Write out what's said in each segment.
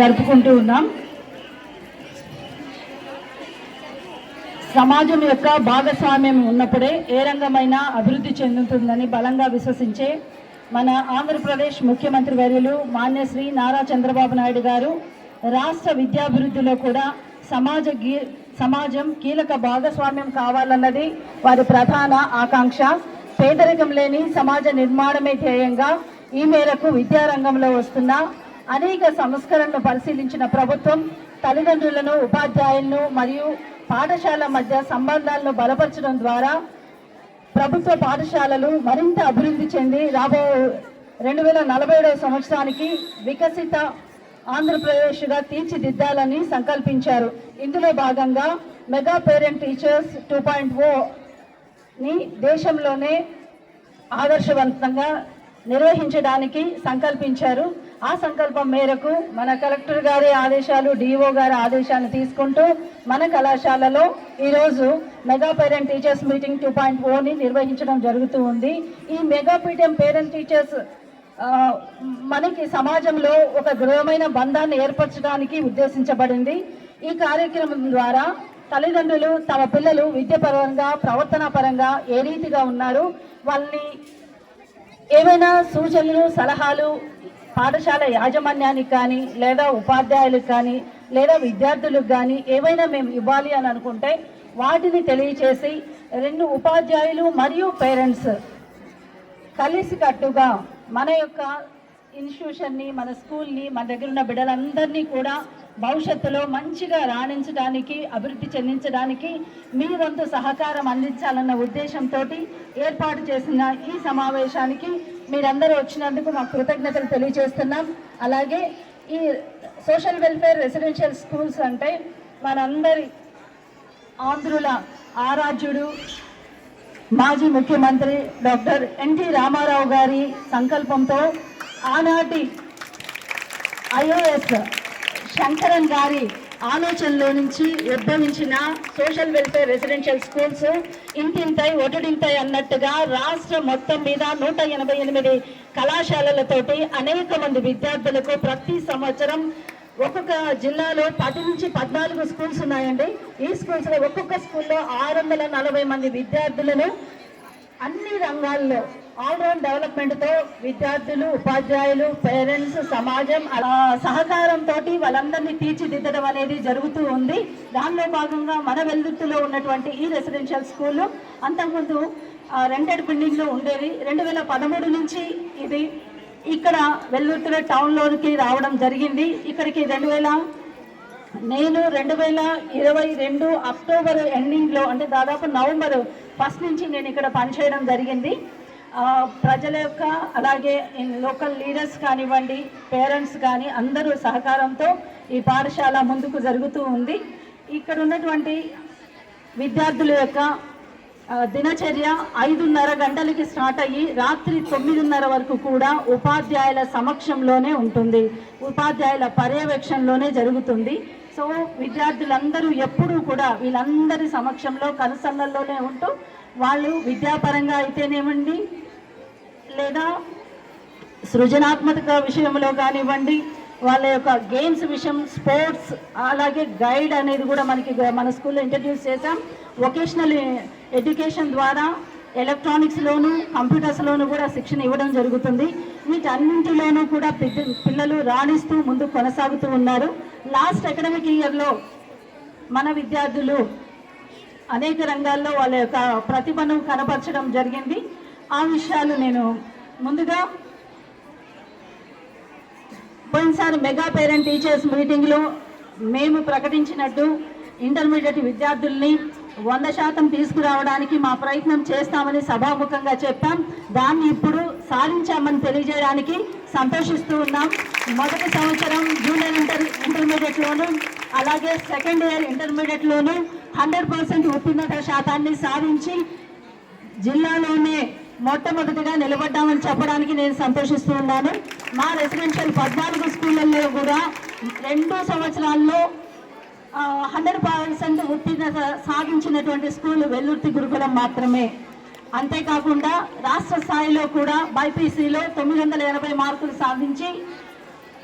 జరుపుకుంటూ ఉన్నాం. సమాజం యొక్క భాగస్వామ్యం ఉన్నప్పుడే ఏ రంగమైనా అభివృద్ధి చెందుతుందని బలంగా విశ్వసించే మన ఆంధ్రప్రదేశ్ ముఖ్యమంత్రి వర్యులు మాన్యశ్రీ నారా చంద్రబాబు నాయుడు గారు రాష్ట్ర విద్యాభివృద్ధిలో కూడా సమాజ గీ సమాజం కీలక భాగస్వామ్యం కావాలన్నది వారి ప్రధాన ఆకాంక్ష. పేదరికం లేని సమాజ నిర్మాణమే ధ్యేయంగా ఈ మేరకు విద్యారంగంలో వస్తున్న అనేక సంస్కరణలు పరిశీలించిన ప్రభుత్వం తల్లిదండ్రులను ఉపాధ్యాయులను మరియు పాఠశాల మధ్య సంబంధాలను బలపరచడం ద్వారా ప్రభుత్వ పాఠశాలలు మరింత అభివృద్ధి చెంది రాబో రెండు వేల నలభై ఏడవ సంవత్సరానికి వికసిత ఆంధ్రప్రదేశ్గా తీర్చిదిద్దాలని సంకల్పించారు. ఇందులో భాగంగా mega parent teachers two point ఓని దేశంలోనే ఆదర్శవంతంగా నిర్వహించడానికి సంకల్పించారు. ఆ సంకల్పం మేరకు మన కలెక్టర్ గారి ఆదేశాలు డిఓ గారి ఆదేశాలు తీసుకుంటూ మన కళాశాలలో ఈరోజు mega parent teachers meeting two point ఓని నిర్వహించడం జరుగుతూ ఉంది. ఈ మెగా పీఠం పేరెంట్ టీచర్స్ మనకి సమాజంలో ఒక దృఢమైన బంధాన్ని ఏర్పరచడానికి ఉద్దేశించబడింది. ఈ కార్యక్రమం ద్వారా తల్లిదండ్రులు తమ పిల్లలు విద్యపరంగా ప్రవర్తన పరంగా ఏ రీతిగా ఉన్నారు వాళ్ళని ఏమైనా సూచనలు సలహాలు పాఠశాల యాజమాన్యానికి కానీ లేదా ఉపాధ్యాయులకు కానీ లేదా విద్యార్థులకు కానీ ఏవైనా మేము ఇవ్వాలి అని అనుకుంటే వాటిని తెలియచేసి రెండు ఉపాధ్యాయులు మరియు పేరెంట్స్ కలిసికట్టుగా మన యొక్క ఇన్స్టిట్యూషన్ని మన స్కూల్ని మన దగ్గర ఉన్న బిడ్డలందరినీ కూడా భవిష్యత్తులో మంచిగా రాణించడానికి అభివృద్ధి చెందించడానికి మీ వంతు సహకారం అందించాలన్న ఉద్దేశంతో ఏర్పాటు చేసిన ఈ సమావేశానికి మీరందరూ వచ్చినందుకు మా కృతజ్ఞతలు తెలియజేస్తున్నాం. అలాగే ఈ సోషల్ వెల్ఫేర్ రెసిడెన్షియల్ స్కూల్స్ అంటే మనందరి ఆంధ్రుల ఆరాధ్యుడు మాజీ ముఖ్యమంత్రి డాక్టర్ ఎన్టీ రామారావు గారి సంకల్పంతో ఆనాటి ఐఓఎస్ శంకరన్ గారి ఆలోచనలో నుంచి ఉద్భవించిన సోషల్ వెల్ఫేర్ రెసిడెన్షియల్ స్కూల్స్ ఇంటింతై ఒటుడింతై అన్నట్టుగా రాష్ట్ర మొత్తం మీద నూట ఎనభై ఎనిమిది కళాశాలలతోటి అనేక మంది విద్యార్థులకు ప్రతి సంవత్సరం ఒక్కొక్క జిల్లాలో పది నుంచి పద్నాలుగు స్కూల్స్ ఉన్నాయండి. ఈ స్కూల్స్లో ఒక్కొక్క స్కూల్లో ఆరు వందల నలభై మంది విద్యార్థులను అన్ని రంగాల్లో ఆల్రౌండ్ డెవలప్మెంట్తో విద్యార్థులు ఉపాధ్యాయులు పేరెంట్స్ సమాజం అలా సహకారంతో వాళ్ళందరినీ తీర్చిదిద్దడం అనేది జరుగుతూ ఉంది. దానిలో భాగంగా మన వెల్దుర్తిలో ఉన్నటువంటి ఈ రెసిడెన్షియల్ స్కూల్ అంతకుముందు రెంటెడ్ బిల్డింగ్లో ఉండేది రెండు వేల పదమూడు నుంచి ఇది ఇక్కడ వెల్లుర్తిలో టౌన్లోకి రావడం జరిగింది. ఇక్కడికి రెండు వేల నేను రెండు వేల ఇరవై రెండు అక్టోబర్ ఎండింగ్లో అంటే దాదాపు నవంబర్ ఫస్ట్ నుంచి నేను ఇక్కడ పనిచేయడం జరిగింది. ప్రజల యొక్క అలాగే లోకల్ లీడర్స్ కానివ్వండి పేరెంట్స్ కానీ అందరూ సహకారంతో ఈ పాఠశాల ముందుకు జరుగుతూ ఉంది. ఇక్కడ ఉన్నటువంటి విద్యార్థుల యొక్క దినచర్య ఐదున్నర గంటలకి స్టార్ట్ అయ్యి రాత్రి తొమ్మిదిన్నర వరకు కూడా ఉపాధ్యాయుల సమక్షంలోనే ఉంటుంది. ఉపాధ్యాయుల పర్యవేక్షణలోనే జరుగుతుంది. సో విద్యార్థులందరూ ఎప్పుడూ కూడా వీళ్ళందరి సమక్షంలో కనుసన్నల్లోనే ఉంటూ వాళ్ళు విద్యాపరంగా అయితేనేమండి? లేదా సృజనాత్మక విషయంలో కానివ్వండి వాళ్ళ యొక్క గేమ్స్ విషయం స్పోర్ట్స్ అలాగే గైడ్ అనేది కూడా మనకి మన స్కూల్లో ఇంట్రడ్యూస్ చేశాం. వొకేషనల్ ఎడ్యుకేషన్ ద్వారా ఎలక్ట్రానిక్స్లోను కంప్యూటర్స్లోను కూడా శిక్షణ ఇవ్వడం జరుగుతుంది. వీటన్నింటిలోనూ కూడా పిల్లలు రాణిస్తూ ముందు కొనసాగుతూ ఉన్నారు. లాస్ట్ అకాడమిక్ ఇయర్లో మన విద్యార్థులు అనేక రంగాల్లో వాళ్ళ యొక్క ప్రతిభను కనపరచడం జరిగింది. ఆ విషయాలు నేను ముందుగా పోయినసారి మెగా పేరెంట్ టీచర్స్ మీటింగ్లో మేము ప్రకటించినట్టు ఇంటర్మీడియట్ విద్యార్థుల్ని వంద శాతం తీసుకురావడానికి మా ప్రయత్నం చేస్తామని సభాముఖంగా చెప్పాం. దాన్ని ఇప్పుడు సాధించామని తెలియజేయడానికి సంతోషిస్తూ ఉన్నాం. మొదటి సంవత్సరం జూనియర్ ఇంటర్ ఇంటర్మీడియట్లోను అలాగే సెకండ్ ఇయర్ ఇంటర్మీడియట్లోను హండ్రెడ్ పర్సెంట్ ఉత్తీర్ణత శాతాన్ని సాధించి జిల్లాలోనే మొట్టమొదటిగా నిలబడ్డామని చెప్పడానికి నేను సంతోషిస్తూ ఉన్నాను. మా రెసిడెన్షియల్ పద్నాలుగు స్కూళ్ళల్లో కూడా రెండు సంవత్సరాల్లో హండ్రెడ్ పర్సెంట్ ఉత్తీర్ణత సాధించినటువంటి స్కూల్ వెల్లుర్తి గురుకులం మాత్రమే. అంతేకాకుండా రాష్ట్ర స్థాయిలో కూడా బైపీసీలో తొమ్మిది వందల ఎనభై మార్కులు సాధించి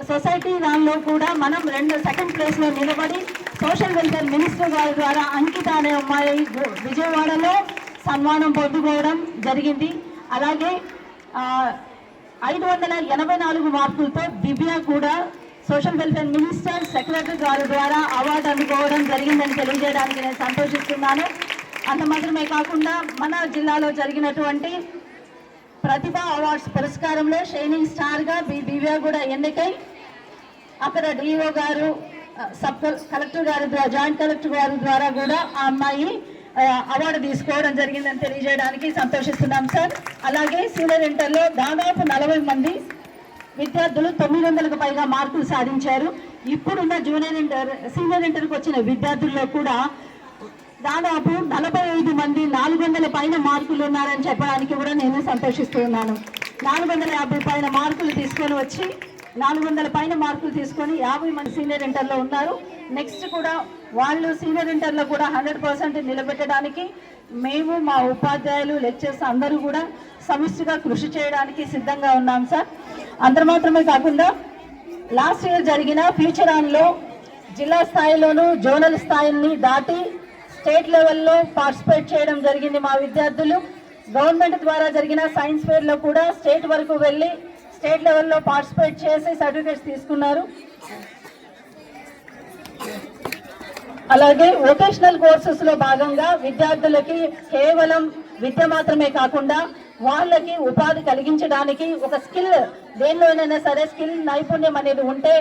సొసైటీ దానిలో కూడా మనం రెండు సెకండ్ ప్లేస్లో నిలబడి సోషల్ వెల్ఫేర్ మినిస్టర్ గారి ద్వారా అంకిత అనే అమ్మాయి గు- విజయవాడలో సన్మానం పొందుకోవడం జరిగింది. అలాగే ఐదు వందల ఎనభై నాలుగు మార్కులతో దివ్య కూడా సోషల్ వెల్ఫేర్ మినిస్టర్ సెక్రటరీ గారి ద్వారా అవార్డు అందుకోవడం జరిగిందని తెలియజేయడానికి నేను సంతోషిస్తున్నాను. అంత మాత్రమే కాకుండా మన జిల్లాలో జరిగినటువంటి ప్రతిభ అవార్డ్స్ పురస్కారంలో షైనింగ్ స్టార్గా బి దివ్య కూడా ఎన్నికై. అక్కడ డిఓ గారు సబ్ కలెక్టర్ గారి ద్వారా జాయింట్ కలెక్టర్ గారి ద్వారా కూడా ఆ అమ్మాయి అవార్డు తీసుకోవడం జరిగిందని తెలియజేయడానికి సంతోషిస్తున్నాం సార్. అలాగే సీనియర్ ఇంటర్లో దాదాపు నలభై మంది విద్యార్థులు తొమ్మిది వందలకు పైగా మార్కులు సాధించారు. ఇప్పుడున్న జూనియర్ ఇంటర్ సీనియర్ ఇంటర్కి వచ్చిన విద్యార్థుల్లో కూడా దాదాపు నలభై ఐదు మంది నాలుగు వందల పైన మార్కులు ఉన్నారని చెప్పడానికి కూడా నేను సంతోషిస్తున్నాను నాలుగు వందల యాభై పైన మార్కులు తీసుకొని వచ్చి నాలుగు వందల పైన మార్కులు తీసుకొని యాభై మంది సీనియర్ ఇంటర్లో ఉన్నారు. నెక్స్ట్ కూడా వాళ్ళు సీనియర్ ఇంటర్లో కూడా హండ్రెడ్ పర్సెంట్ నిలబెట్టడానికి మేము మా ఉపాధ్యాయులు లెక్చర్స్ అందరూ కూడా సమిష్టిగా కృషి చేయడానికి సిద్ధంగా ఉన్నాం సార్. అందరు మాత్రమే కాకుండా లాస్ట్ ఇయర్ జరిగిన ఫ్యూచర్ ఆన్లో జిల్లా స్థాయిలోనూ జోనల్ స్థాయిని దాటి స్టేట్ లెవెల్లో పార్టిసిపేట్ చేయడం జరిగింది మా విద్యార్థులు. గవర్నమెంట్ ద్వారా జరిగిన సైన్స్ ఫేర్లో కూడా స్టేట్ వరకు వెళ్ళి స్టేట్ లెవెల్లో పార్టిసిపేట్ చేసి సర్టిఫికేట్స్ తీసుకున్నారు. అలాగే వొకేషనల్ కోర్సెస్లో భాగంగా విద్యార్థులకి కేవలం విద్య మాత్రమే కాకుండా వాళ్ళకి ఉపాధి కలిగించడానికి ఒక స్కిల్ దేనిలోనైనా సరే స్కిల్ నైపుణ్యం అనేది ఉంటే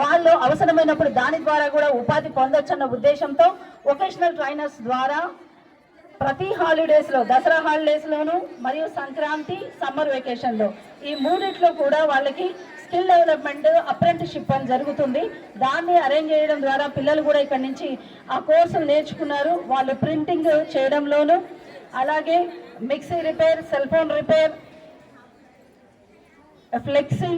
వాళ్ళు అవసరమైనప్పుడు దాని ద్వారా కూడా ఉపాధి పొందొచ్చన్న ఉద్దేశంతో వొకేషనల్ ట్రైనర్స్ ద్వారా ప్రతి హాలిడేస్లో దసరా హాలిడేస్లోను మరియు సంక్రాంతి సమ్మర్ వెకేషన్లో ఈ మూడిట్లో కూడా వాళ్ళకి స్కిల్ డెవలప్మెంట్ అప్రెంటిషిప్ అని జరుగుతుంది. దాన్ని అరేంజ్ చేయడం ద్వారా పిల్లలు కూడా ఇక్కడి నుంచి ఆ కోర్సులు నేర్చుకున్నారు. వాళ్ళు ప్రింటింగ్ చేయడంలోను అలాగే mixie repair cell phone repair flexi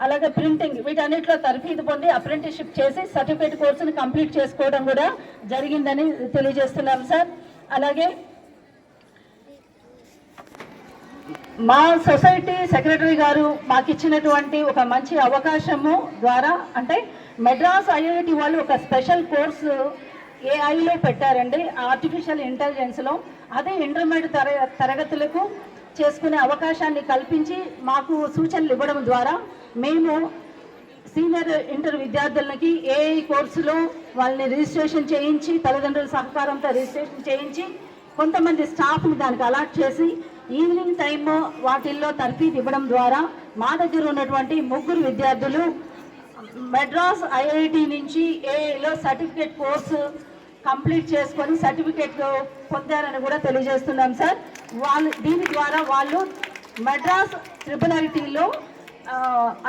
అలాగే ప్రింటింగ్ వీటన్నిటిలో తరఫీదు పొంది అప్రెంటిస్షిప్ చేసి సర్టిఫికేట్ కోర్సుని కంప్లీట్ చేసుకోవడం కూడా జరిగిందని తెలియజేస్తున్నాం సార్. అలాగే మా సొసైటీ సెక్రటరీ గారు మాకు ఇచ్చినటువంటి ఒక మంచి అవకాశము ద్వారా అంటే మెడ్రాస్ ఐఐటి వాళ్ళు ఒక స్పెషల్ కోర్సు ఏఐలో పెట్టారండి ఆర్టిఫిషియల్ ఇంటెలిజెన్స్లో అదే ఇంటర్మీడియట్ తర తరగతులకు చేసుకునే అవకాశాన్ని కల్పించి మాకు సూచనలు ఇవ్వడం ద్వారా మేము సీనియర్ ఇంటర్ విద్యార్థులకి ఏఐ కోర్సులో వాళ్ళని రిజిస్ట్రేషన్ చేయించి తల్లిదండ్రుల సహకారంతో రిజిస్ట్రేషన్ చేయించి కొంతమంది స్టాఫ్ని దానికి అలాట్ చేసి ఈవినింగ్ టైమ్ వాటిల్లో తర్ఫీదు ఇవ్వడం ద్వారా మా దగ్గర ఉన్నటువంటి ముగ్గురు విద్యార్థులు మెడ్రాస్ ఐఐటి నుంచి ఏఐలో సర్టిఫికేట్ కోర్సు కంప్లీట్ చేసుకొని సర్టిఫికేట్ పొందారని కూడా తెలియజేస్తున్నాం సార్. వాళ్ళు దీని ద్వారా వాళ్ళు మెడ్రాస్ ట్రిపులారిటీలో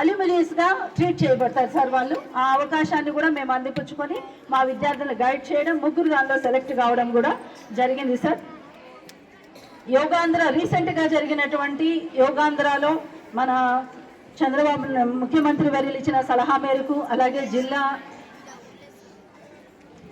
అల్యూమినియస్గా ట్రీట్ చేయబడతారు సార్ వాళ్ళు. ఆ అవకాశాన్ని కూడా మేము అందిపుచ్చుకొని మా విద్యార్థులను గైడ్ చేయడం ముగ్గురు దానిలో సెలెక్ట్ కావడం కూడా జరిగింది సార్. యోగాంధ్ర రీసెంట్గా జరిగినటువంటి యోగాంధ్రలో మన చంద్రబాబు ముఖ్యమంత్రి వర్యులు ఇచ్చిన సలహా మేరకు అలాగే జిల్లా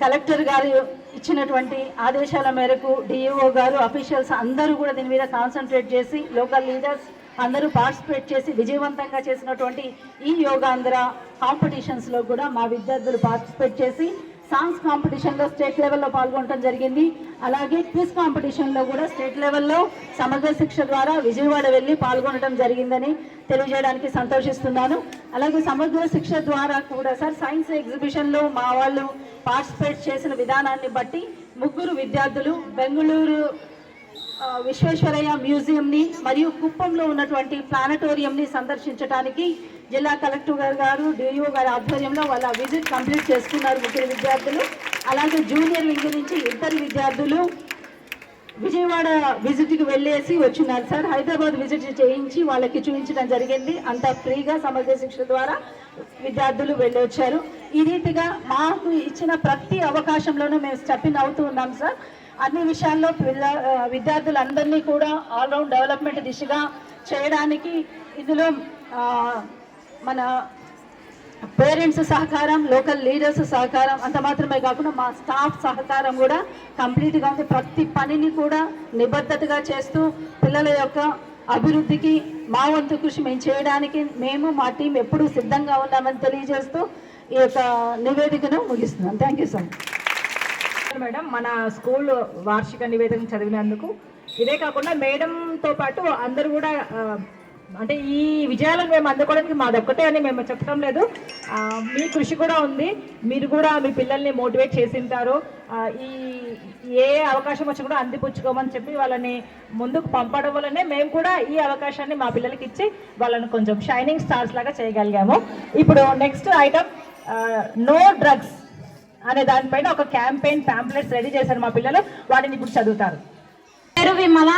కలెక్టర్ గారు ఇచ్చినటువంటి ఆదేశాల మేరకు డిఈఓ గారు అఫీషియల్స్ అందరూ కూడా దీని మీద కాన్సన్ట్రేట్ చేసి లోకల్ లీడర్స్ అందరూ పార్టిసిపేట్ చేసి విజయవంతంగా చేసినటువంటి ఈ యోగాంధ్ర కాంపిటీషన్స్లో కూడా మా విద్యార్థులు పార్టిసిపేట్ చేసి సాంగ్స్ కాంపిటీషన్లో స్టేట్ లెవెల్లో పాల్గొనడం జరిగింది. అలాగే క్విజ్ కాంపిటీషన్లో కూడా స్టేట్ లెవెల్లో సమగ్ర శిక్ష ద్వారా విజయవాడ వెళ్ళి పాల్గొనడం జరిగిందని తెలియజేయడానికి సంతోషిస్తున్నాను. అలాగే సమగ్ర శిక్ష ద్వారా కూడా సార్ సైన్స్ ఎగ్జిబిషన్లో మా వాళ్ళు పార్టిసిపేట్ చేసిన విధానాన్ని బట్టి ముగ్గురు విద్యార్థులు బెంగళూరు విశ్వేశ్వరయ్య మ్యూజియంని మరియు కుప్పంలో ఉన్నటువంటి ప్లానటోరియంని సందర్శించడానికి జిల్లా కలెక్టర్ గారు గారు డిఓ గారి ఆధ్వర్యంలో వాళ్ళ విజిట్ కంప్లీట్ చేసుకున్నారు ముగ్గురు విద్యార్థులు. అలాగే జూనియర్ వింగ్ నుంచి ఇద్దరు విద్యార్థులు విజయవాడ విజిట్కి వెళ్ళేసి వచ్చినారు సార్. హైదరాబాద్ విజిట్ చేయించి వాళ్ళకి చూపించడం జరిగింది. అంత ఫ్రీగా సమగ్ర శిక్ష ద్వారా విద్యార్థులు వెళ్ళి వచ్చారు ఈ రీతిగా మాకు ఇచ్చిన ప్రతి అవకాశంలోనూ మేము స్టెప్ ఇన్ అవుతూ ఉన్నాం సార్. అన్ని విషయాల్లో పిల్ల విద్యార్థులందరినీ కూడా ఆల్రౌండ్ డెవలప్మెంట్ దిశగా చేయడానికి ఇందులో మన పేరెంట్స్ సహకారం లోకల్ లీడర్స్ సహకారం అంత మాత్రమే కాకుండా మా స్టాఫ్ సహకారం కూడా కంప్లీట్గా ఉంది ప్రతి పనిని కూడా నిబద్ధతగా చేస్తూ పిల్లల యొక్క అభివృద్ధికి మా వంతు కృషి మేము చేయడానికి మేము మా టీం ఎప్పుడూ సిద్ధంగా ఉన్నామని తెలియజేస్తూ ఈ యొక్క నివేదికను ముగిస్తున్నాం. Thank you so much madam మన స్కూల్ వార్షిక నివేదిక చదివినందుకు ఇదే కాకుండా మేడంతో పాటు అందరూ కూడా అంటే ఈ విజయాలను మేము అందుకోవడానికి మాదొక్కటే అని మేము చెప్పడం లేదు. మీ కృషి కూడా ఉంది. మీరు కూడా మీ పిల్లల్ని మోటివేట్ చేసింటారు. ఈ ఏ అవకాశం వచ్చి కూడా అందిపుచ్చుకోమని చెప్పి వాళ్ళని ముందుకు పంపడం వల్లనే మేము కూడా ఈ అవకాశాన్ని మా పిల్లలకి ఇచ్చి వాళ్ళని కొంచెం షైనింగ్ స్టార్స్ లాగా చేయగలిగాము. ఇప్పుడు నెక్స్ట్ ఐటమ్ నో డ్రగ్స్ అనే దానిపైన ఒక క్యాంపెయిన్ ప్యాంప్లెట్స్ రెడీ చేశారు మా పిల్లలు. వాటిని ఇప్పుడు చదువుతారు. పేరు విమల.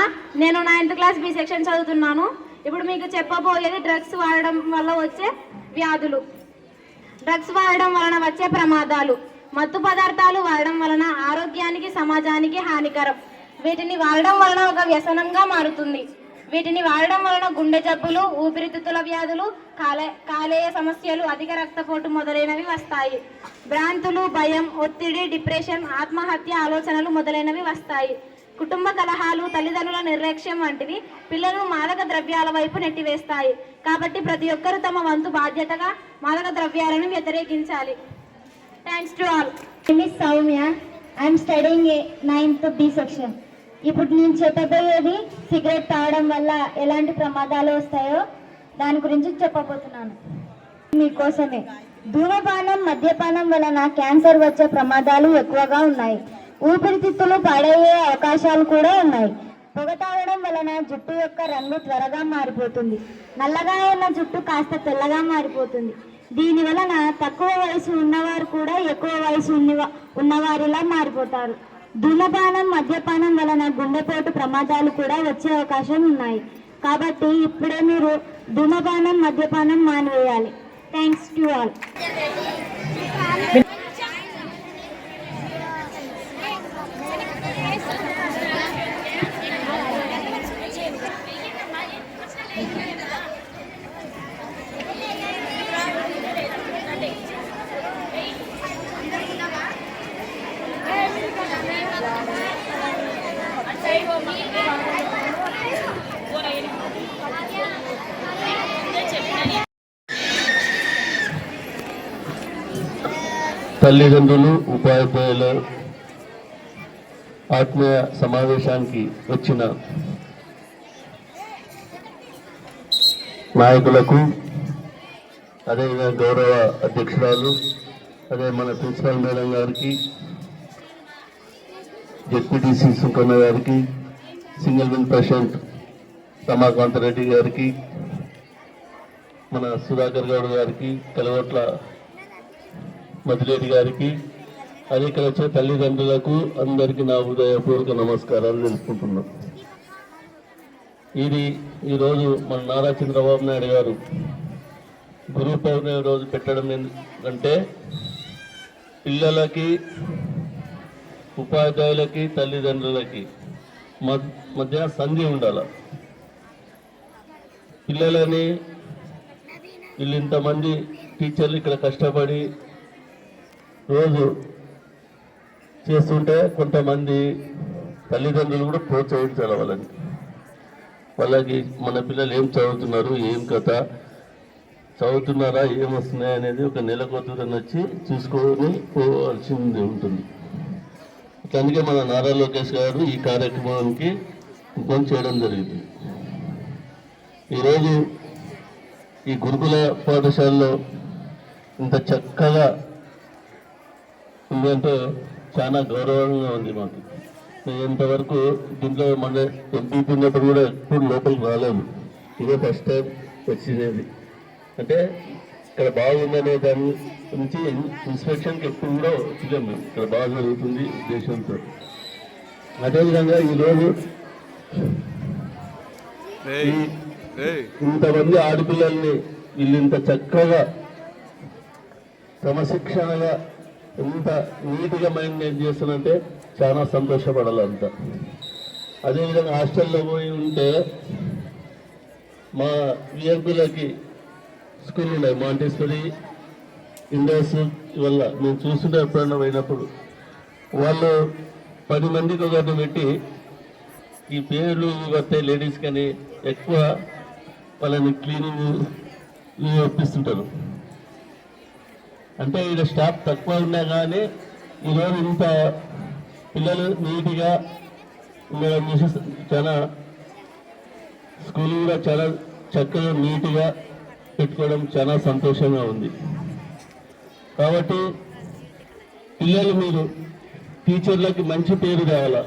నేను నైన్త్ క్లాస్ బి సెక్షన్ చదువుతున్నాను. ఇప్పుడు మీకు చెప్పబోయేది డ్రగ్స్ వాడడం వల్ల వచ్చే వ్యాధులు. డ్రగ్స్ వాడడం వలన వచ్చే ప్రమాదాలు. మత్తు పదార్థాలు వాడడం వలన ఆరోగ్యానికి సమాజానికి హానికరం. వీటిని వాడడం వలన ఒక వ్యసనంగా మారుతుంది. వీటిని వాడడం వలన గుండె జబ్బులు ఊపిరితిత్తుల వ్యాధులు కాలే కాలేయ సమస్యలు అధిక రక్తపోటు మొదలైనవి వస్తాయి. భ్రాంతులు భయం ఒత్తిడి డిప్రెషన్ ఆత్మహత్య ఆలోచనలు మొదలైనవి వస్తాయి. కుటుంబ కలహాలు తల్లిదండ్రుల నిర్లక్ష్యం వంటివి పిల్లలను మాదక ద్రవ్యాల వైపు నెట్టివేస్తాయి. కాబట్టి ప్రతి ఒక్కరూ తమ వంతు బాధ్యతగా మాదక ద్రవ్యాలను వ్యతిరేకించాలి. Thanks to all miss Soumya I'm studying ninth B section ఇప్పుడు నేను చెప్పబోయేది సిగరెట్ తాగడం వల్ల ఎలాంటి ప్రమాదాలు వస్తాయో దాని గురించి చెప్పబోతున్నాను. మీకోసమే. ధూమపానం మద్యపానం వలన క్యాన్సర్ వచ్చే ప్రమాదాలు ఎక్కువగా ఉన్నాయి. ఊపిరితిత్తులు పాడయ్యే అవకాశాలు కూడా ఉన్నాయి. పొగ తాగడం వలన జుట్టు యొక్క రంగు త్వరగా మారిపోతుంది. నల్లగా ఉన్న జుట్టు కాస్త తెల్లగా మారిపోతుంది. దీని వలన తక్కువ వయసు ఉన్నవారు కూడా ఎక్కువ వయసు ఉన్నవారిలా మారిపోతారు. ధూమపానం మద్యపానం వలన గుండెపోటు ప్రమాదాలు కూడా వచ్చే అవకాశం ఉన్నాయి. కాబట్టి ఇప్పుడే మీరు ధూమపానం మద్యపానం మానివేయాలి. థ్యాంక్స్ టు ఆల్ తల్లిదండ్రులు ఉపాధ్యాయుల ఆత్మీయ సమావేశానికి వచ్చిన నాయకులకు అదేవిధంగా గౌరవ అధ్యక్షురాలు అదే మన ప్రిన్సిపాల్ మేడం గారికి జెడ్పీటీసీ సుంకన్న గారికి single win president Ramakant Reddy గారికి మన సుధాకర్ గౌడ్ గారికి కలవట్ల మధురెడ్డి గారికి అది ఇక్కడ వచ్చే తల్లిదండ్రులకు అందరికీ నా హృదయపూర్వక నమస్కారాలు తెలుపుకుంటున్నాం. ఇది ఈరోజు మన నారా చంద్రబాబు నాయుడు గారు గురు పౌర్ణమి రోజు పెట్టడం ఎందుకంటే పిల్లలకి ఉపాధ్యాయులకి తల్లిదండ్రులకి మధ్య సంధి ఉండాలి. పిల్లలని వీళ్ళు ఇంతమంది టీచర్లు ఇక్కడ కష్టపడి రోజు చేస్తుంటే కొంతమంది తల్లిదండ్రులు కూడా ప్రోత్సహించాలి వాళ్ళని. వాళ్ళకి మన పిల్లలు ఏం చదువుతున్నారు ఏం కథ చదువుతున్నారా ఏమొస్తున్నాయి అనేది ఒక నెల కొద్దిని వచ్చి చూసుకొని పోవాల్సింది ఉంటుంది. అందుకే మన నారా లోకేష్ గారు ఈ కార్యక్రమానికి ముఖం చేయడం జరిగింది. ఈరోజు ఈ గురుకుల పాఠశాలలో ఇంత చక్కగా ఉందంటే చాలా గౌరవంగా ఉంది మాకు. ఇంతవరకు దీంట్లో మన ఎంపీపీ ఉన్నప్పుడు కూడా ఎప్పుడు లోపలికి రాలేదు ఇదే ఫస్ట్ టైం వచ్చినది అంటే ఇక్కడ బాగుందనే దాని నుంచి ఇన్స్పెక్షన్కి ఎప్పుడు కూడా వచ్చాం మేము ఇక్కడ బాగా జరుగుతుంది ఉద్దేశంతో. అదేవిధంగా ఈరోజు ఇంతమంది ఆడపిల్లల్ని వీళ్ళు ఇంత చక్కగా క్రమశిక్షణగా ఇంత నీట్గా మెయింటైన్ చేస్తానంటే చాలా సంతోషపడాలంత అదేవిధంగా హాస్టల్లో పోయి ఉంటే మా విద్యార్థులకి స్కూల్ ఉన్నాయి. మాంటేశ్వరి ఇండస్ వల్ల మేము చూస్తుంటే ఎప్పుడన్నా పోయినప్పుడు వాళ్ళు పది మందికి ఒకటి పెట్టి ఈ పేర్లు వస్తే లేడీస్ కానీ ఎక్కువ వాళ్ళని క్లీనింగ్ ఒప్పిస్తుంటారు. అంటే ఇక్కడ స్టాఫ్ తక్కువ ఉన్నా కానీ ఈరోజు ఇంత పిల్లలు నీట్గా ఉండడం చూసి చాలా స్కూల్ కూడా చాలా చక్కగా నీట్గా పెట్టుకోవడం చాలా సంతోషంగా ఉంది. కాబట్టి పిల్లలు మీరు టీచర్లకి మంచి పేరు కావాలా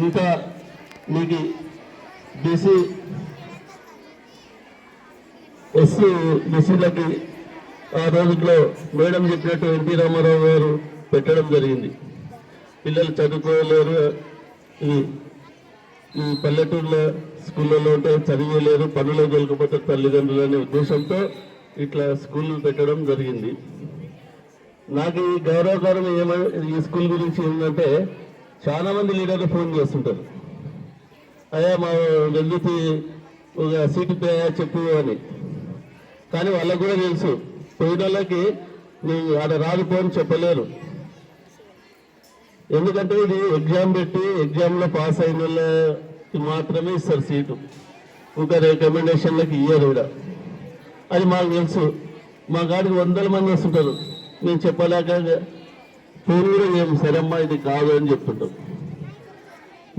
ఇంకా మీకు బీసీ ఎస్సీ బీసీలకి ఆ రోజుల్లో మేడం చెప్పినట్టు ఎన్టీ రామారావు గారు పెట్టడం జరిగింది. పిల్లలు చదువుకోలేరు ఈ ఈ పల్లెటూరులో స్కూళ్ళలో ఉంటే చదివేలేరు పనులు వెళ్ళకపోతే తల్లిదండ్రులు అనే ఉద్దేశంతో ఇట్లా స్కూల్ పెట్టడం జరిగింది. నాకు ఈ గౌరవకరం ఏమై ఈ స్కూల్ గురించి ఏంటంటే చాలా మంది లీడర్లు ఫోన్ చేస్తుంటారు. అయ్యా మా వెళ్ళి ఒక సీటు పే- చెప్పు అని. కానీ వాళ్ళకు కూడా తెలుసు పోయిన నీవు నేను రాదుకో అని చెప్పలేరు. ఎందుకంటే ఇది ఎగ్జామ్ పెట్టి ఎగ్జామ్లో పాస్ అయిన వాళ్ళకి మాత్రమే ఇస్తారు సీటు. ఇంకా రికమెండేషన్లకి ఇయ్యరు కూడా అది మాకు తెలుసు. మా కాడికి వందల మంది వస్తుంటారు. నేను చెప్పలేక ఫోన్ కూడా సరమ్మా ఇది కాదు అని చెప్తుంటాం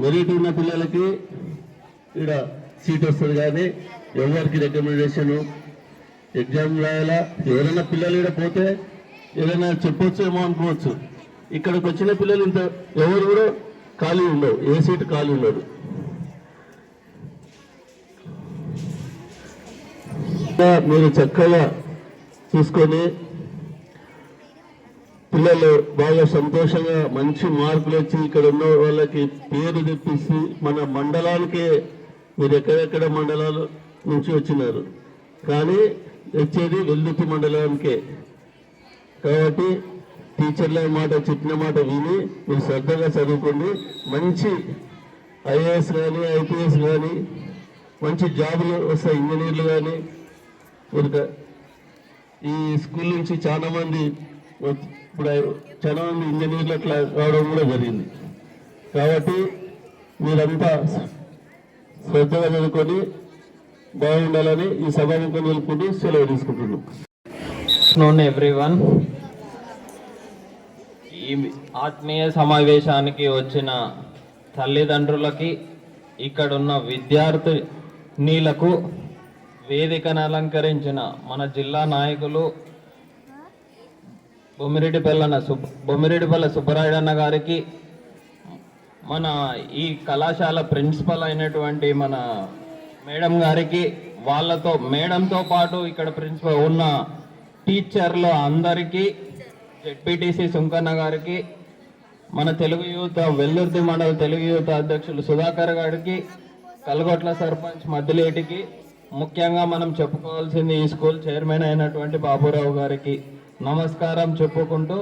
మెరిట్ ఉన్న పిల్లలకి ఇక్కడ సీట్ వస్తుంది కానీ ఎవరికి రికమెండేషను? ఎగ్జామ్ రాయాలా? ఎవరైనా పిల్లలు ఇక్కడ పోతే ఏదైనా చెప్పొచ్చు ఏమో అనుకోవచ్చు. ఇక్కడికి వచ్చిన పిల్లలు ఇంత ఎవరు కూడా ఖాళీ ఉండవు. ఏ సీట్ ఖాళీ ఉండదు. మీరు చక్కగా చూసుకొని పిల్లలు బాగా సంతోషంగా మంచి మార్కులు వచ్చి ఇక్కడ ఉన్న వాళ్ళకి పేరు తెప్పిసి మన మండలానికే మీరు ఎక్కడెక్కడ మండలాలు నుంచి వచ్చినారు. కానీ వచ్చేది వెల్లుతి మండలానికే. కాబట్టి టీచర్ల మాట చెప్పిన మాట విని మీరు శ్రద్ధగా చదువుకోండి. మంచి ఐఏఎస్ కానీ ఐపీఎస్ కానీ మంచి జాబులు వస్తాయి ఇంజనీర్లు కానీ మీరు ఈ స్కూల్ నుంచి చాలా మంది ఇప్పుడు చాలా మంది ఇంజనీర్లు అట్లా రావడం కూడా జరిగింది. కాబట్టి మీరంతా శ్రద్ధగా చదువుకొని బాగుండాలని ఈ సభాముఖం తెలుపుకుంటూ సెలవు తీసుకుంటున్నాం. నోన్ ఎవ్రీవన్ ఈ ఆత్మీయ సమావేశానికి వచ్చిన తల్లిదండ్రులకి ఇక్కడున్న విద్యార్థినీలకు వేదికను అలంకరించిన మన జిల్లా నాయకులు బొమ్మిరెడ్డిపల్లన సు బొమ్మిరెడ్డిపల్ల సుబ్బరాయుడన్న గారికి మన ఈ కళాశాల ప్రిన్సిపల్ అయినటువంటి మన మేడం గారికి వాళ్ళతో మేడంతో పాటు ఇక్కడ ప్రిన్సిపల్ ఉన్న టీచర్లు అందరికీ జెడ్పీటీసీ సుంకన్న గారికి మన తెలుగు యూత్ వెల్లుర్తి మండల తెలుగు యూత్ అధ్యక్షులు సుధాకర్ గారికి కలగొట్ల సర్పంచ్ మద్దిలేటికి ముఖ్యంగా మనం చెప్పుకోవాల్సింది ఈ స్కూల్ చైర్మన్ అయినటువంటి బాబురావు గారికి నమస్కారం చెప్పుకుంటూ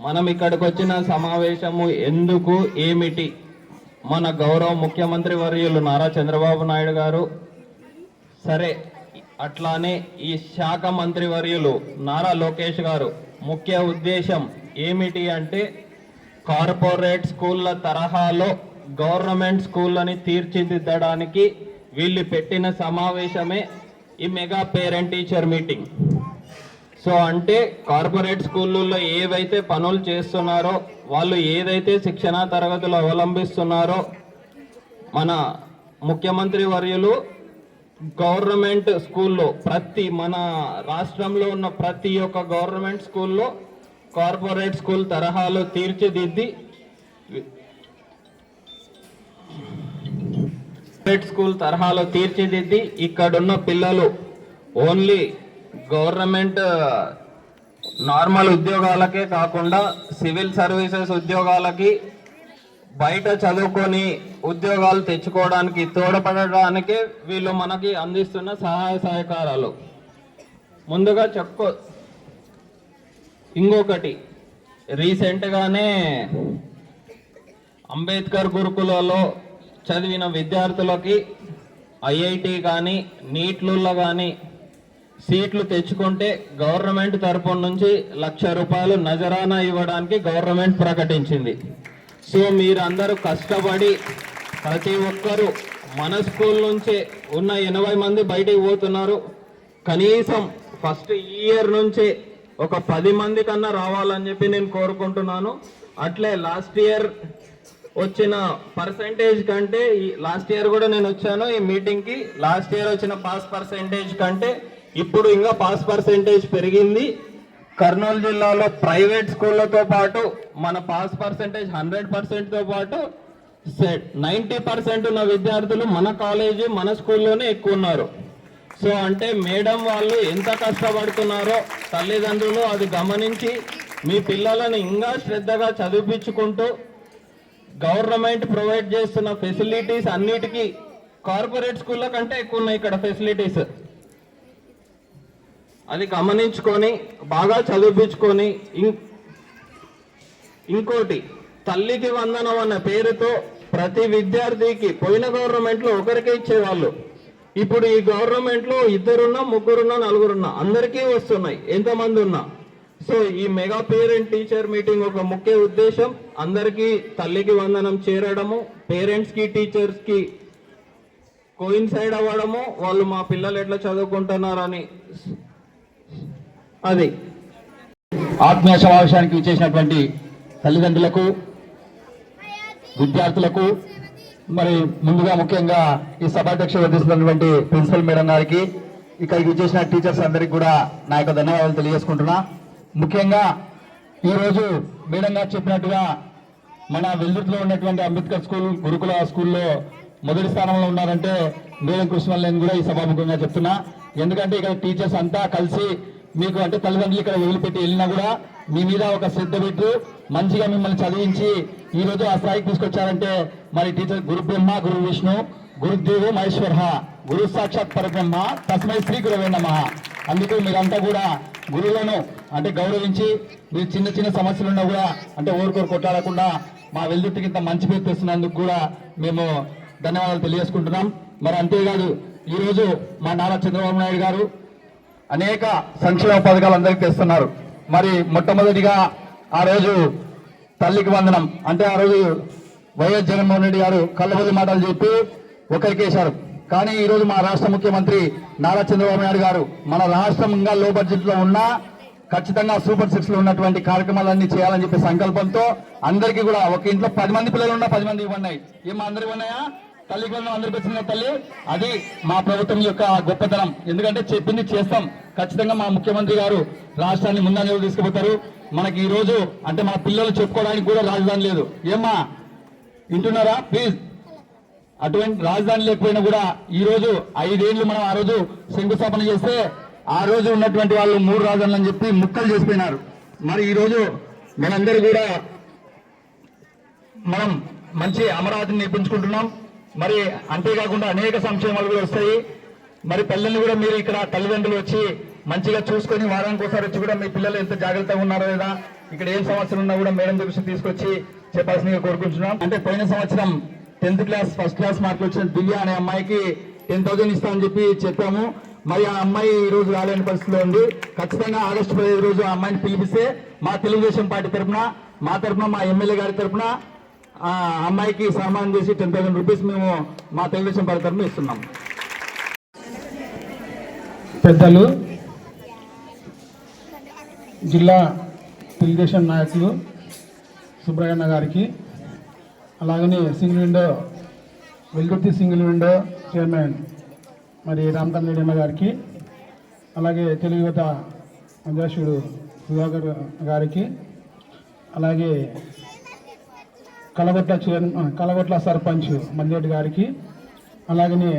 మనం ఇక్కడికి వచ్చిన సమావేశము ఎందుకు ఏమిటి మన గౌరవ ముఖ్యమంత్రి వర్యులు నారా చంద్రబాబు నాయుడు గారు. సరే అట్లానే ఈ శాఖ మంత్రి వర్యులు నారా లోకేష్ గారు. ముఖ్య ఉద్దేశం ఏమిటి అంటే కార్పొరేట్ స్కూళ్ళ తరహాలో గవర్నమెంట్ స్కూళ్ళని తీర్చిదిద్దడానికి వీళ్ళు పెట్టిన సమావేశమే ఈ mega parent teacher meeting. So అంటే కార్పొరేట్ స్కూళ్ళల్లో ఏవైతే పనులు చేస్తున్నారో వాళ్ళు ఏదైతే శిక్షణా తరగతులు అవలంబిస్తున్నారో మన ముఖ్యమంత్రి వర్యులు గవర్నమెంట్ స్కూల్లో ప్రతి మన రాష్ట్రంలో ఉన్న ప్రతి ఒక్క గవర్నమెంట్ స్కూల్లో కార్పొరేట్ స్కూల్ తరహాలో తీర్చిదిద్ది కార్పొరేట్ స్కూల్ తరహాలో తీర్చిదిద్ది ఇక్కడున్న పిల్లలు ఓన్లీ గవర్నమెంట్ నార్మల్ ఉద్యోగాలకే కాకుండా సివిల్ సర్వీసెస్ ఉద్యోగాలకి బయట చదువుకొని ఉద్యోగాలు తెచ్చుకోవడానికి తోడ్పడడానికి వీళ్ళు మనకి అందిస్తున్న సహాయ సహకారాలు. ముందుగా చెప్పుకో. ఇంకొకటి రీసెంట్గానే అంబేద్కర్ గురుకులలో చదివిన విద్యార్థులకి ఐఐటి కానీ నీట్లలో కానీ సీట్లు తెచ్చుకుంటే గవర్నమెంట్ తరపు నుంచి లక్ష రూపాయలు నజరానా ఇవ్వడానికి గవర్నమెంట్ ప్రకటించింది. సో మీరందరూ కష్టపడి ప్రతి ఒక్కరూ మన స్కూల్ నుంచే ఉన్న ఎనభై మంది బయటికి పోతున్నారు. కనీసం ఫస్ట్ ఇయర్ నుంచే ఒక పది మంది కన్నా రావాలని చెప్పి నేను కోరుకుంటున్నాను. అట్లే లాస్ట్ ఇయర్ వచ్చిన పర్సంటేజ్ కంటే ఈ లాస్ట్ ఇయర్ కూడా నేను వచ్చాను ఈ మీటింగ్కి. లాస్ట్ ఇయర్ వచ్చిన పాస్ పర్సంటేజ్ కంటే ఇప్పుడు ఇంకా పాస్ పర్సెంటేజ్ పెరిగింది. కర్నూలు జిల్లాలో ప్రైవేట్ స్కూళ్ళతో పాటు మన పాస్ పర్సెంటేజ్ హండ్రెడ్ పర్సెంట్తో పాటు పాటు నైంటీ పర్సెంట్ ఉన్న విద్యార్థులు మన కాలేజీ మన స్కూల్లోనే ఎక్కువ ఉన్నారు. సో అంటే మేడం వాళ్ళు ఎంత కష్టపడుతున్నారో తల్లిదండ్రులు అది గమనించి మీ పిల్లలను ఇంకా శ్రద్ధగా చదివించుకుంటూ గవర్నమెంట్ ప్రొవైడ్ చేస్తున్న ఫెసిలిటీస్ అన్నిటికీ కార్పొరేట్ స్కూళ్ళ కంటే ఎక్కువ ఉన్నాయి ఇక్కడ ఫెసిలిటీస్. అది గమనించుకొని బాగా చదివించుకొని ఇంకోటి తల్లికి వందనం అన్న పేరుతో ప్రతి విద్యార్థికి పోయిన గవర్నమెంట్లో ఒకరికే ఇచ్చేవాళ్ళు. ఇప్పుడు ఈ గవర్నమెంట్లో ఇద్దరున్నా ముగ్గురున్నా నలుగురున్నా అందరికీ వస్తున్నాయి ఎంతమంది ఉన్నా సో ఈ మెగా పేరెంట్ టీచర్ మీటింగ్ ఒక ముఖ్య ఉద్దేశం అందరికీ తల్లికి వందనం చేరడము పేరెంట్స్కి టీచర్స్కి కోయిన్సైడ్ అవ్వడము వాళ్ళు మా పిల్లలు ఎట్లా చదువుకుంటున్నారని అది. ఆత్మీయ సమావేశానికి విచ్చేసినటువంటి తల్లిదండ్రులకు విద్యార్థులకు మరి ముందుగా ముఖ్యంగా ఈ సభాధ్యక్ష వహిస్తున్నటువంటి ప్రిన్సిపల్ మేడం గారికి ఇక్కడికి విచ్చేసిన టీచర్స్ అందరికి కూడా నా యొక్క ధన్యవాదాలు తెలియజేసుకుంటున్నా. ముఖ్యంగా ఈరోజు మేడం గారు చెప్పినట్టుగా మన వెల్దుర్తిలో ఉన్నటువంటి అంబేద్కర్ స్కూల్ గురుకుల స్కూల్లో మొదటి స్థానంలో ఉన్నారంటే మేడం కృష్ణ కూడా ఈ సభాముఖంగా చెప్తున్నా. ఎందుకంటే ఇక్కడ టీచర్స్ అంతా కలిసి మీకు అంటే తల్లిదండ్రులు ఇక్కడ వదిలిపెట్టి వెళ్ళినా కూడా మీ మీద ఒక శ్రద్ధ పెట్టు మంచిగా మిమ్మల్ని చదివించి ఈ రోజు ఆ స్థాయికి తీసుకొచ్చారంటే మరి టీచర్ గురు బ్రహ్మ గురు విష్ణు గురుదేవు మహేశ్వర గురు సాక్షాత్ పరబ్రహ్మ తస్మై శ్రీ గురవే నమ. అందుకు మీరంతా కూడా గురువులను అంటే గౌరవించి మీరు చిన్న చిన్న సమస్యలు ఉన్నా కూడా అంటే ఓరుకోరు కొట్లాడకుండా మా వెల్దుర్తికి ఇంత మంచి పేరు తెస్తున్నందుకు కూడా మేము ధన్యవాదాలు తెలియజేసుకుంటున్నాం. మరి అంతేకాదు ఈరోజు మా నారా చంద్రబాబు నాయుడు గారు అనేక సంక్షేమ పథకాలు అందరికీ తెస్తున్నారు. మరి మొట్టమొదటిగా ఆ రోజు తల్లికి వందనం అంటే ఆ రోజు వైఎస్ జగన్మోహన్ రెడ్డి గారు కళ్ళబొల్లి మాటలు చెప్పి ఒకరికి వేశారు కానీ ఈరోజు మా రాష్ట్ర ముఖ్యమంత్రి నారా చంద్రబాబు నాయుడు గారు మన రాష్ట్రం ఇంకా లో బడ్జెట్లో ఉన్నా ఖచ్చితంగా సూపర్ సిక్స్లో ఉన్నటువంటి కార్యక్రమాలన్నీ చేయాలని చెప్పే సంకల్పంతో అందరికీ కూడా ఒక ఇంట్లో పది మంది పిల్లలు ఉన్నా పది మంది ఇవ్వన్నాయి. ఏమో అందరికి ఉన్నాయా? తల్లికి అందరికి వచ్చిన తల్లి? అది మా ప్రభుత్వం యొక్క గొప్పతనం. ఎందుకంటే చెప్పింది చేస్తాం. ఖచ్చితంగా మా ముఖ్యమంత్రి గారు రాష్ట్రాన్ని ముందంజలో తీసుకుపోతారు. మనకి ఈ రోజు అంటే మన పిల్లలు చెప్పుకోవడానికి కూడా రాజధాని లేదు. ఏమ్మా? వింటున్నారా? ప్లీజ్. అటువంటి రాజధాని లేకపోయినా కూడా ఈ రోజు ఐదేళ్ళు మనం ఆ రోజు శంకుస్థాపన చేస్తే ఆ రోజు ఉన్నటువంటి వాళ్ళు మూడు రాజధానులు అని చెప్పి ముక్కలు చేసిపోయినారు. మరి ఈ రోజు మనందరూ కూడా మనం మంచి అమరావతిని నేర్పించుకుంటున్నాం. మరి అంతేకాకుండా అనేక సంక్షేమాలు కూడా వస్తాయి. మరి పిల్లల్ని కూడా మీరు ఇక్కడ తల్లిదండ్రులు వచ్చి మంచిగా చూసుకొని వారానికి ఒకసారి వచ్చి కూడా మీ పిల్లలు ఎంత జాగ్రత్తగా ఉన్నారో లేదా ఇక్కడ ఏం సమస్యలు ఉన్నా కూడా మేడం దృష్టి తీసుకొచ్చి చెప్పాల్సిందిగా కోరుకుంటున్నాం. అంటే పోయిన సంవత్సరం టెన్త్ క్లాస్ ఫస్ట్ క్లాస్ మార్కులు వచ్చిన దివ్య అనే అమ్మాయికి టెన్ థౌసండ్ ఇస్తామని చెప్పి చెప్పాము. మరి ఆ అమ్మాయి ఈ రోజు రాలేని పరిస్థితిలో ఉంది. ఖచ్చితంగా ఆగస్టు పదిహేను రోజు ఆ అమ్మాయిని పిలిపిస్తే మా తెలుగుదేశం పార్టీ తరఫున మా తరఫున మా ఎమ్మెల్యే గారి తరఫున ఆ అమ్మాయికి సన్మానం చేసి టెన్ థౌసండ్ రూపీస్ మేము మా తెలుగుదేశం పార్టీ తరఫున ఇస్తున్నాం. పెద్దలు జిల్లా తెలుగుదేశం నాయకులు సుబ్రహ్మణ్య గారికి అలాగనే single window Veldurthi single window chairman మరి రామకాంత్ రెడ్డి గారికి అలాగే తెలుగు యువత అధ్యక్షుడు సుధాకర్ గారికి అలాగే కలగొట్ల చైర్ కలగొట్ల సర్పంచ్ మల్లెడ్డి గారికి అలాగనే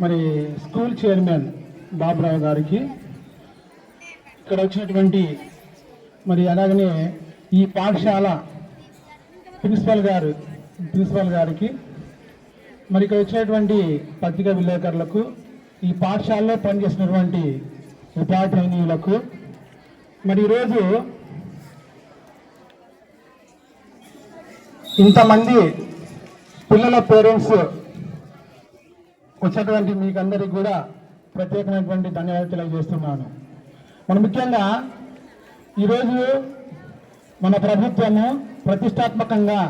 మరి స్కూల్ చైర్మన్ బాబురావు గారికి ఇక్కడ వచ్చినటువంటి మరి అలాగనే ఈ పాఠశాల ప్రిన్సిపల్ గారు ప్రిన్సిపల్ గారికి మరి ఇక్కడ వచ్చినటువంటి పత్రికా విలేకరులకు ఈ పాఠశాలలో పనిచేసినటువంటి ఉపాధ్యాయులకు మరి ఈరోజు ఇంతమంది పిల్లల పేరెంట్స్ వచ్చేటువంటి మీకు కూడా ప్రత్యేకమైనటువంటి ధన్యవాదాలు తెలియజేస్తున్నాను. మన ముఖ్యంగా ఈరోజు మన ప్రభుత్వము ప్రతిష్టాత్మకంగా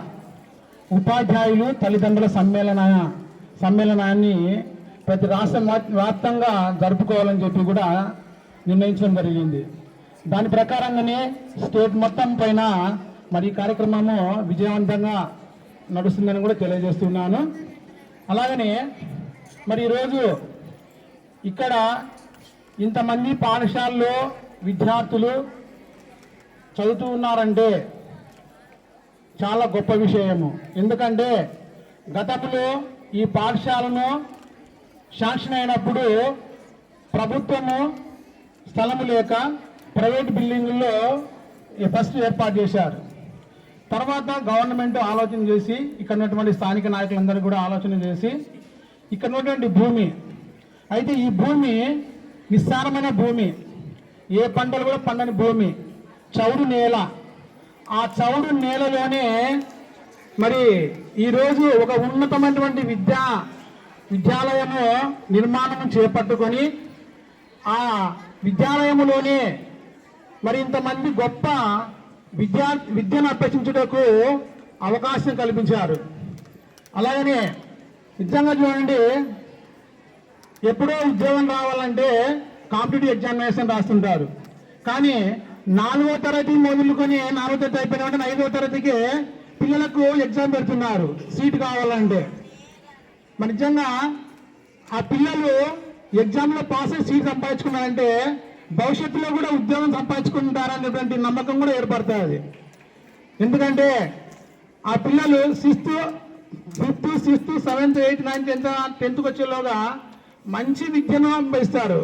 ఉపాధ్యాయులు తల్లిదండ్రుల సమ్మేళన సమ్మేళనాన్ని ప్రతి రాష్ట్ర వ్యాప్తంగా జరుపుకోవాలని చెప్పి కూడా నిర్ణయించడం జరిగింది. దాని ప్రకారంగానే స్టేట్ మొత్తం పైన మరి ఈ కార్యక్రమము విజయవంతంగా నడుస్తుందని కూడా తెలియజేస్తున్నాను. అలాగనే మరి ఈరోజు ఇక్కడ ఇంతమంది పాఠశాలలో విద్యార్థులు చదువుతూ ఉన్నారంటే చాలా గొప్ప విషయము. ఎందుకంటే గతంలో ఈ పాఠశాలను శాంక్షన్ అయినప్పుడు ప్రభుత్వము స్థలము లేక ప్రైవేట్ బిల్డింగుల్లో ఫస్ట్ ఏర్పాటు చేశారు. తర్వాత గవర్నమెంట్ ఆలోచన చేసి ఇక్కడ ఉన్నటువంటి స్థానిక నాయకులందరూ కూడా ఆలోచన చేసి ఇక్కడ ఉన్నటువంటి భూమి. అయితే ఈ భూమి నిస్సారమైన భూమి. ఏ పంటలు కూడా పండని భూమి. చౌడు నేల. ఆ చౌడు నేలలోనే మరి ఈరోజు ఒక ఉన్నతమైనటువంటి విద్యా విద్యాలయము నిర్మాణం చేపట్టుకొని ఆ విద్యాలయములోనే మరి ఇంతమంది గొప్ప విద్యా విద్యను అభ్యసించుటకు అవకాశం కల్పించారు. అలాగనే నిజంగా చూడండి ఎప్పుడో ఉద్యోగం రావాలంటే కాంపిటేటివ్ ఎగ్జామినేషన్ రాస్తుంటారు. కానీ నాలుగో తరగతి మొదలుకొని నాలుగో తరగతి అయిపోయిన వెంటనే ఐదో తరగతికి పిల్లలకు ఎగ్జామ్ పెడుతున్నారు సీట్ కావాలంటే. మరి నిజంగా ఆ పిల్లలు ఎగ్జామ్లో పాస్ అయ్యి సీట్ సంపాదించుకున్నారంటే భవిష్యత్తులో కూడా ఉద్యోగం సంపాదించుకుంటారనేటువంటి నమ్మకం కూడా ఏర్పడుతుంది. ఎందుకంటే ఆ పిల్లలు sixth fifth sixth seventh eighth ninth tenth టెన్త్కి వచ్చేలోగా మంచి విద్యను ఇస్తారు.